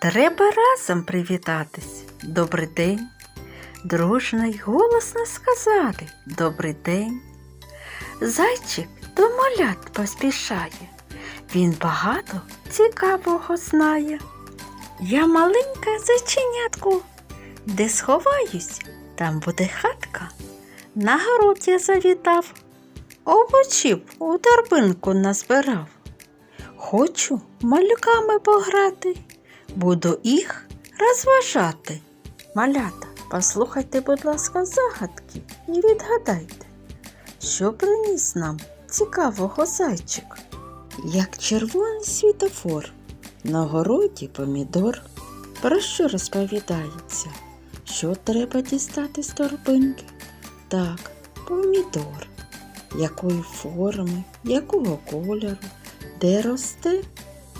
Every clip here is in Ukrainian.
Треба разом привітатись. Добрий день. Дружно й голосно сказати Добрий день. Зайчик до малят поспішає. Він багато цікавого знає. Я маленька зайченятку, де сховаюсь, там буде хатка. На город я завітав, овочів у торбинку назбирав. Хочу малюками пограти, буду їх розважати. Малята, послухайте, будь ласка, загадки і відгадайте, що приніс нам цікавого зайчик. Як червоний світофор, на городі помідор. Про що розповідається? Що треба дістати з торбинки? Так, помідор. Якої форми, якого кольору, де росте?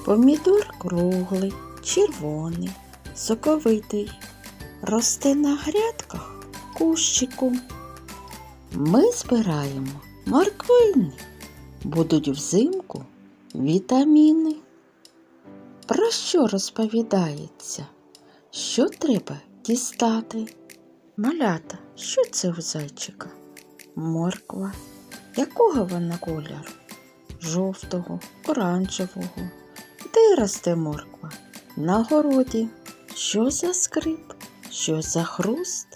Помідор круглий, червоний, соковитий. Росте на грядках кущиком. Ми збираємо морквини. Будуть взимку вітаміни. Про що розповідається? Що треба дістати? Малята, що це у зайчика? Морква. Якого вона кольору? Жовтого, оранжевого. Де росте морква? На городі. Що за скрип? Що за хруст?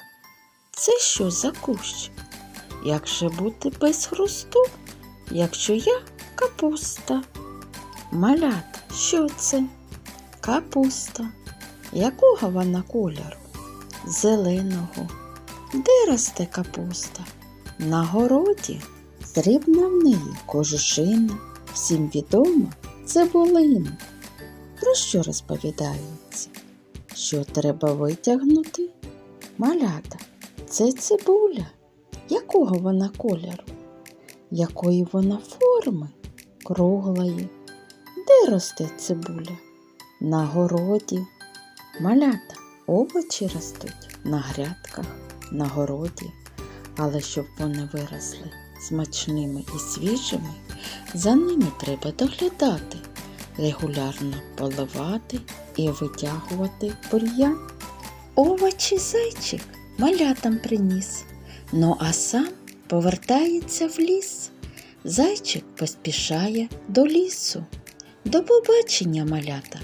Це що за кущ? Як же бути без хрусту, якщо я капуста? Малята, що це? Капуста. Якого вона кольору? Зеленого. Де росте капуста? На городі. Срібна в неї кожушина. Всім відомо цибулина. Про що розповідається? Що треба витягнути? Малята, це цибуля. Якого вона кольору? Якої вона форми? Круглої. Де росте цибуля? На городі. Малята, овочі ростуть на грядках, на городі. Але щоб вони виросли смачними і свіжими, за ними треба доглядати, регулярно поливати і витягувати бур'ян. Овочі зайчик малятам приніс, ну а сам повертається в ліс. Зайчик поспішає до лісу. До побачення, малята!